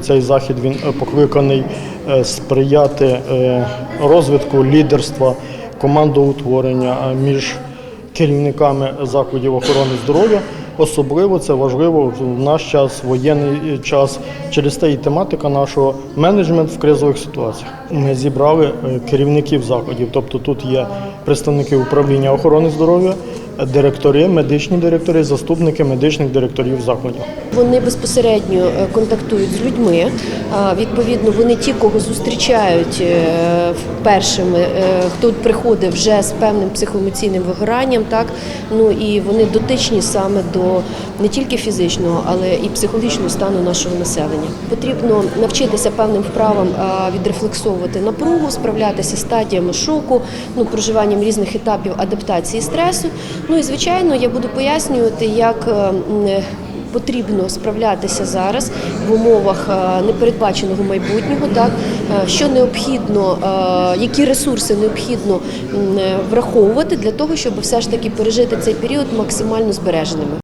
Цей захід він е, покликаний е, сприяти е, розвитку лідерства, командоутворення між керівниками закладів охорони здоров'я. Особливо це важливо в наш час, воєнний час, через те і тематика нашого менеджмент в кризових ситуаціях. Ми зібрали керівників закладів, тобто тут є представники управління охорони здоров'я, директори, медичні директори, заступники медичних директорів закладів. Вони безпосередньо е, контактують з людьми. Відповідно, вони ті, кого зустрічають е, першими, е, хто приходить вже з певним психоемоційним вигоранням, так ну і вони дотичні саме до не тільки фізичного, але і психологічного стану нашого населення. Потрібно навчитися певним вправам відрефлексовувати напругу, справлятися стадіями шоку, ну проживанням різних етапів адаптації стресу. Ну і звичайно, я буду пояснювати, як е, потрібно справлятися зараз в умовах е, непередбаченого майбутнього, так е, що необхідно, е, які ресурси необхідно е, враховувати для того, щоб все ж таки пережити цей період максимально збереженими.